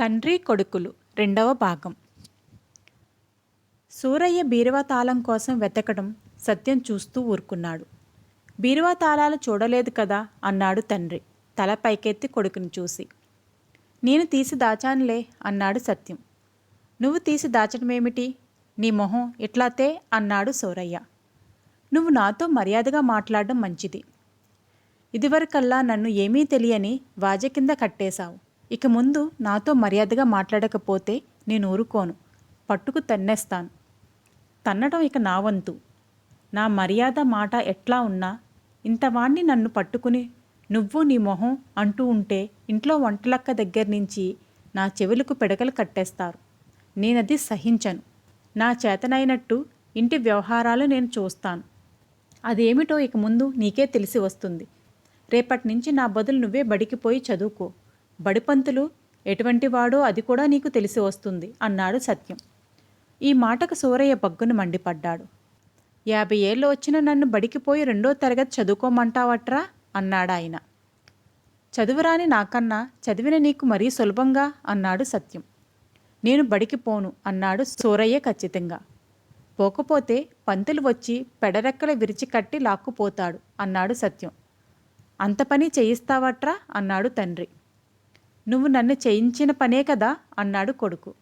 తండ్రి కొడుకులు. రెండవ భాగం. సూరయ్య బీరువా తాళం కోసం వెతకడం సత్యం చూస్తూ ఊరుకున్నాడు. బీరువా తాళాలు చూడలేదు కదా అన్నాడు తండ్రి. తల పైకెత్తి కొడుకుని చూసి. నేను తీసి దాచానులే అన్నాడు సత్యం. నువ్వు తీసి దాచడమేమిటి? నీ మొహం ఇట్లాతే అన్నాడు సూరయ్య. నువ్వు నాతో మర్యాదగా మాట్లాడడం మంచిది. ఇదివరకల్లా నన్ను ఏమీ తెలియని వాజ కింద కట్టేశావు. ఇక ముందు నాతో మర్యాదగా మాట్లాడకపోతే నేను ఊరుకోను. పట్టుకు తన్నేస్తాను. తన్నడం ఇక నా వంతు. నా మర్యాద మాట ఎట్లా ఉన్నా ఇంతవాణ్ణి నన్ను పట్టుకుని నువ్వు నీ మొహం అంటూ ఉంటే ఇంట్లో వంటలక్క దగ్గర నుంచి నా చెవులకు పెడకలు కట్టేస్తారు. నేనది సహించను. నా చేతనైనట్టు ఇంటి వ్యవహారాలు నేను చూస్తాను. అదేమిటో ఇక ముందు నీకే తెలిసి వస్తుంది. రేపటి నుంచి నా బదులు నువ్వే బడికి పోయి చదువుకో. బడిపంతులు ఎటువంటి వాడో అది కూడా నీకు తెలిసి వస్తుంది అన్నాడు సత్యం. ఈ మాటకు సూరయ్య బగ్గును మండిపడ్డాడు. యాభై ఏళ్ళు వచ్చిన నన్ను బడికి పోయి రెండో తరగతి చదువుకోమంటావట్రా? అన్నాడు ఆయన. చదువురాని నాకన్నా చదివిన నీకు మరీ సులభంగా? అన్నాడు సత్యం. నేను బడికి పోను అన్నాడు సూరయ్య ఖచ్చితంగా. పోకపోతే పంతులు వచ్చి పెడరెక్కలు విరిచి కట్టి లాక్కుపోతాడు అన్నాడు సత్యం. అంత పని చేయిస్తావట్రా? అన్నాడు తండ్రి. నువ్వు నన్ను చేయించిన పనే కదా అన్నాడు కొడుకు.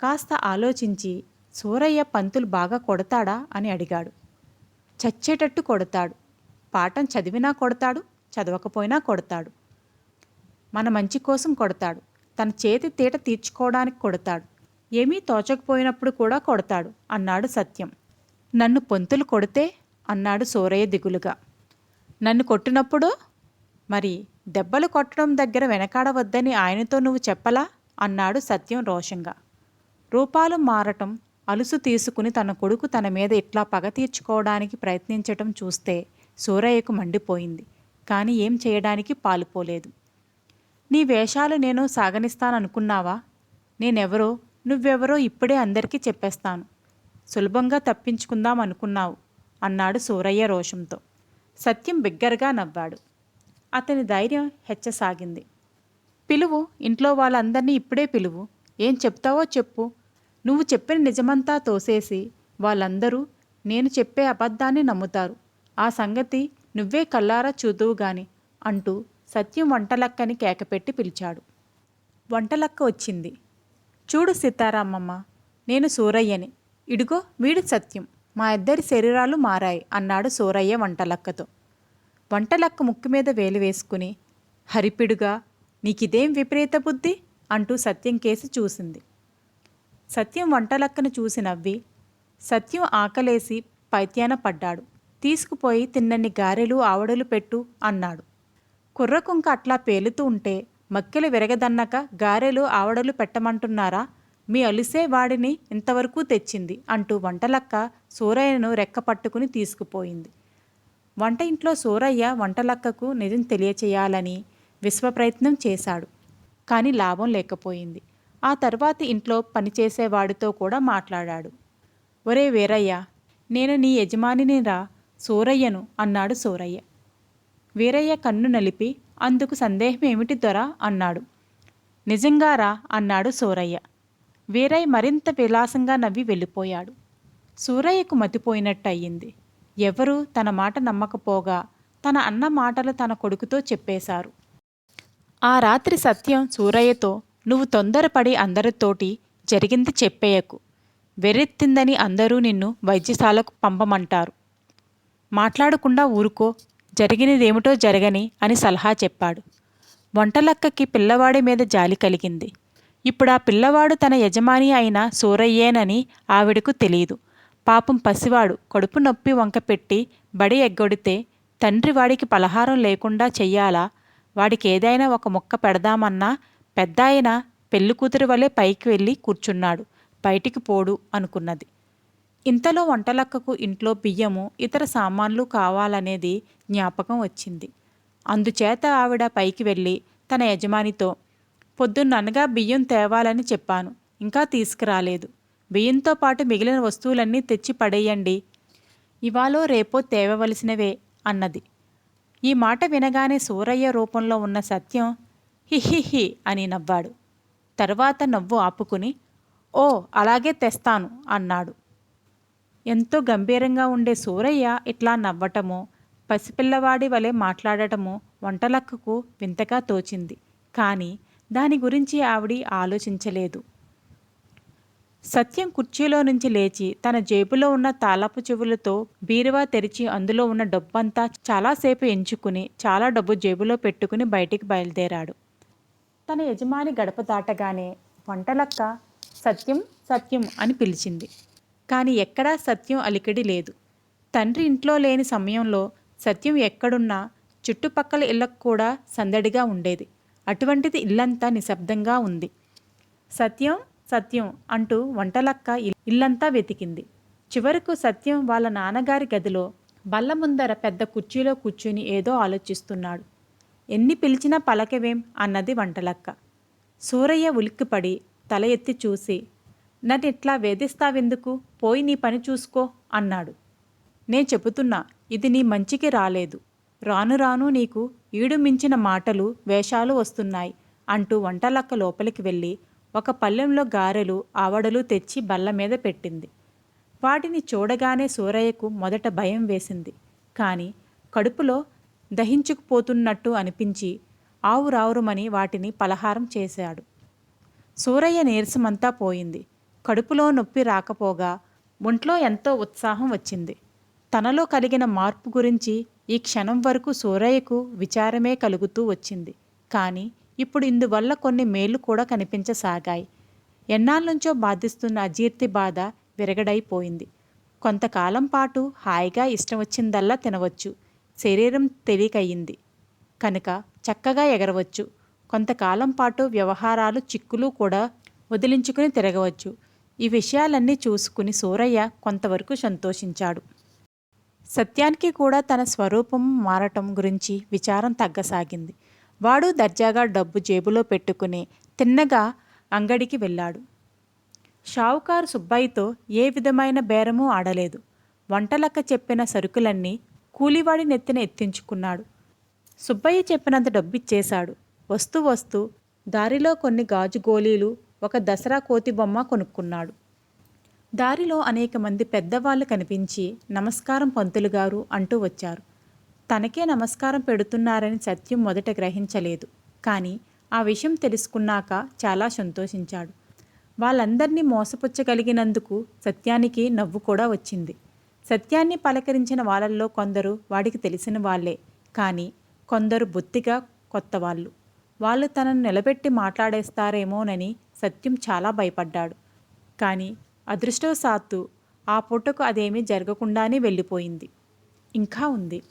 కాస్త ఆలోచించి సూరయ్య పంతులు బాగా కొడతాడా అని అడిగాడు. చచ్చేటట్టు కొడతాడు. పాఠం చదివినా కొడతాడు చదవకపోయినా కొడతాడు. మన మంచి కోసం కొడతాడు. తన చేతి తీట తీర్చుకోవడానికి కొడతాడు. ఏమీ తోచకపోయినప్పుడు కూడా కొడతాడు అన్నాడు సత్యం. నన్ను పొంతులు కొడితే అన్నాడు సూరయ్య దిగులుగా. నన్ను కొట్టినప్పుడు మరి దెబ్బలు కొట్టడం దగ్గర వెనకాడవద్దని ఆయనతో నువ్వు చెప్పలా? అన్నాడు సత్యం రోషంగా. రూపాలు మారటం అలుసు తీసుకుని తన కొడుకు తన మీద ఇట్లా పగ తీర్చుకోవడానికి ప్రయత్నించటం చూస్తే సూరయ్యకు మండిపోయింది. కానీ ఏం చేయడానికి పాలుపోలేదు. నీ వేషాలు నేను సాగనిస్తాననుకున్నావా? నేనెవరో నువ్వెవరో ఇప్పుడే అందరికీ చెప్పేస్తాను. సులభంగా తప్పించుకుందాం అనుకున్నావు అన్నాడు సూరయ్య రోషంతో. సత్యం బిగ్గరగా నవ్వాడు. అతని ధైర్యం హెచ్చసాగింది. పిలువు ఇంట్లో వాళ్ళందరినీ ఇప్పుడే పిలువు. ఏం చెప్తావో చెప్పు. నువ్వు చెప్పిన నిజమంతా తోసేసి వాళ్ళందరూ నేను చెప్పే అబద్ధాన్ని నమ్ముతారు. ఆ సంగతి నువ్వే కల్లారా చూదువు గాని అంటూ సత్యం వంటలక్కని కేకపెట్టి పిలిచాడు. వంటలక్క వచ్చింది. చూడు సీతారామమ్మ నేను సూరయ్యని. ఇడుగో వీడు సత్యం. మా ఇద్దరి శరీరాలు మారాయి అన్నాడు సూరయ్య వంటలక్కతో. వంటలక్క ముక్కు మీద వేలు వేసుకుని హరిపిడుగా నీకిదేం విపరీత బుద్ధి? అంటూ సత్యం కేసి చూసింది. సత్యం వంటలక్కను చూసి నవ్వి సత్యం ఆకలేసి పైత్యాన పడ్డాడు. తీసుకుపోయి తిన్నన్ని గారెలు ఆవడలు పెట్టు అన్నాడు. కుర్రకుంక అట్లా పేలుతూ ఉంటే మక్కెలు విరగదన్నక గారెలు ఆవడలు పెట్టమంటున్నారా? మీ అలిసే వాడిని ఇంతవరకు తెచ్చింది అంటూ వంటలక్క సూరయ్యను రెక్క పట్టుకుని తీసుకుపోయింది. వంట ఇంట్లో సూరయ్య వంటలక్కకు నిజం తెలియచేయాలని విశ్వప్రయత్నం చేశాడు. కానీ లాభం లేకపోయింది. ఆ తర్వాత ఇంట్లో పనిచేసేవాడితో కూడా మాట్లాడాడు. ఒరే వీరయ్య నేను నీ యజమానిని రా సూరయ్యను అన్నాడు సూరయ్య. వీరయ్య కన్ను నలిపి అందుకు సందేహం ఏమిటి దొర అన్నాడు. నిజంగా రా అన్నాడు సూరయ్య. వీరయ్య మరింత విలాసంగా నవ్వి వెళ్ళిపోయాడు. సూరయ్యకు మతిపోయినట్టు అయ్యింది ఎవరు తన మాట నమ్మకపోగా తన అన్న మాటలు తన కొడుకుతో చెప్పేశారు. ఆ రాత్రి సత్యం సూరయ్యతో నువ్వు తొందరపడి అందరితోటి జరిగింది చెప్పేయకు. వెర్రెత్తిందని అందరూ నిన్ను వైద్యశాలకు పంపమంటారు. మాట్లాడకుండా ఊరుకో జరిగినదేమిటో జరగని అని సలహా చెప్పాడు. వంటలక్కకి పిల్లవాడి మీద జాలి కలిగింది. ఇప్పుడు ఆ పిల్లవాడు తన యజమాని అయిన సూరయ్యేనని ఆవిడకు తెలియదు పాపం పసివాడు కడుపు నొప్పి వంకపెట్టి బడి ఎగ్గొడితే తండ్రి వాడికి పలహారం లేకుండా చెయ్యాలా? వాడికి ఏదైనా ఒక ముక్క పెడదామన్నా పెద్ద ఆయన పెళ్ళి వలె పైకి వెళ్ళి కూర్చున్నాడు. బయటికి పోడు అనుకున్నది. ఇంతలో వంటలక్కకు ఇంట్లో బియ్యము ఇతర సామాన్లు కావాలనేది జ్ఞాపకం వచ్చింది. అందుచేత ఆవిడ పైకి వెళ్ళి తన యజమానితో పొద్దున్ననగా బియ్యం తేవాలని చెప్పాను ఇంకా తీసుకురాలేదు. బియ్యంతో పాటు మిగిలిన వస్తువులన్నీ తెచ్చి పడేయండి. ఇవాళో రేపో తేవవలసినవే అన్నది. ఈ మాట వినగానే సూరయ్య రూపంలో ఉన్న సత్యం హిహిహి అని నవ్వాడు. తర్వాత నవ్వు ఆపుకుని ఓ అలాగే తెస్తాను అన్నాడు. ఎంతో గంభీరంగా ఉండే సూరయ్య ఇట్లా నవ్వటమో పసిపిల్లవాడి వలె మాట్లాడటము వంటలక్కకు వింతగా తోచింది. కానీ దాని గురించి ఆవిడి ఆలోచించలేదు. సత్యం కుర్చీలో నుంచి లేచి తన జేబులో ఉన్న తాళపు చెవులతో బీరువా తెరిచి అందులో ఉన్న డబ్బంతా చాలాసేపు ఎంచుకుని చాలా డబ్బు జేబులో పెట్టుకుని బయటికి బయలుదేరాడు. తన యజమాని గడప దాటగానే వంటలక్క సత్యం సత్యం అని పిలిచింది. కానీ ఎక్కడా సత్యం అలికిడి లేదు. తండ్రి ఇంట్లో లేని సమయంలో సత్యం ఎక్కడున్నా చుట్టుపక్కల ఇళ్ళకు కూడా సందడిగా ఉండేది. అటువంటిది ఇల్లంతా నిశ్శబ్దంగా ఉంది. సత్యం సత్యం అంటూ వంటలక్క ఇల్లంతా వెతికింది. చివరకు సత్యం వాళ్ళ నాన్నగారి గదిలో బల్ల ముందర పెద్ద కుర్చీలో కూర్చుని ఏదో ఆలోచిస్తున్నాడు. ఎన్ని పిలిచినా పలకవేం అన్నది వంటలక్క. సూరయ్య ఉలిక్కిపడి తల ఎత్తి చూసి నన్ను ఇట్లా వేధిస్తావెందుకు? పోయి నీ పని చూసుకో అన్నాడు. నే చెబుతున్నా ఇది నీ మంచికి రాలేదు. రాను రాను నీకు ఈడు మించిన మాటలు వేషాలు వస్తున్నాయి అంటూ వంటలక్క లోపలికి వెళ్ళి ఒక పళ్ళెంలో గారెలు ఆవడలు తెచ్చి బల్ల మీద పెట్టింది. వాటిని చూడగానే సూరయ్యకు మొదట భయం వేసింది. కానీ కడుపులో దహించుకుపోతున్నట్టు అనిపించి ఆవురావురమని వాటిని పలహారం చేశాడు. సూరయ్య నీరసమంతా పోయింది. కడుపులో నొప్పి రాకపోగా ఒంట్లో ఎంతో ఉత్సాహం వచ్చింది. తనలో కలిగిన మార్పు గురించి ఈ క్షణం వరకు సూరయ్యకు విచారమే కలుగుతూ వచ్చింది. కానీ ఇప్పుడు ఇందువల్ల కొన్ని మేలు కూడా కనిపించసాగాయి. ఎన్నాళ్ళనుంచో బాధిస్తున్న అజీర్తి బాధ విరగడైపోయింది. కొంతకాలం పాటు హాయిగా ఇష్టం వచ్చిందల్లా తినవచ్చు. శరీరం తెలికయ్యింది కనుక చక్కగా ఎగరవచ్చు. కొంతకాలం పాటు వ్యవహారాలు చిక్కులు కూడా వదిలించుకుని తిరగవచ్చు. ఈ విషయాలన్నీ చూసుకుని సూరయ్య కొంతవరకు సంతోషించాడు. సత్యానికి కూడా తన స్వరూపం మారటం గురించి విచారం తగ్గసాగింది. వాడు దర్జాగా డబ్బు జేబులో పెట్టుకుని తిన్నగా అంగడికి వెళ్ళాడు. షావుకారు సుబ్బయ్యతో ఏ విధమైన బేరమూ ఆడలేదు. వంటలక్క చెప్పిన సరుకులన్నీ కూలివాడి నెత్తిన ఎత్తించుకున్నాడు. సుబ్బయ్య చెప్పినంత డబ్బిచ్చేశాడు. వస్తూ వస్తూ దారిలో కొన్ని గాజు గోళీలు ఒక దసరా కోతి బొమ్మ కొనుక్కున్నాడు. దారిలో అనేక మంది పెద్దవాళ్ళు కనిపించి నమస్కారం పంతులు గారు అంటూ వచ్చారు. తనకే నమస్కారం పెడుతున్నారని సత్యం మొదట గ్రహించలేదు. కానీ ఆ విషయం తెలుసుకున్నాక చాలా సంతోషించాడు. వాళ్ళందరినీ మోసపుచ్చగలిగినందుకు సత్యానికి నవ్వు కూడా వచ్చింది. సత్యాన్ని పలకరించిన వాళ్ళల్లో కొందరు వాడికి తెలిసిన వాళ్ళే. కానీ కొందరు బొత్తిగా కొత్త వాళ్ళు. వాళ్ళు తనను నిలబెట్టి మాట్లాడేస్తారేమోనని సత్యం చాలా భయపడ్డాడు. కానీ అదృష్టవశాత్తు ఆ పూటకు అదేమీ జరగకుండానే వెళ్ళిపోయింది. ఇంకా ఉంది.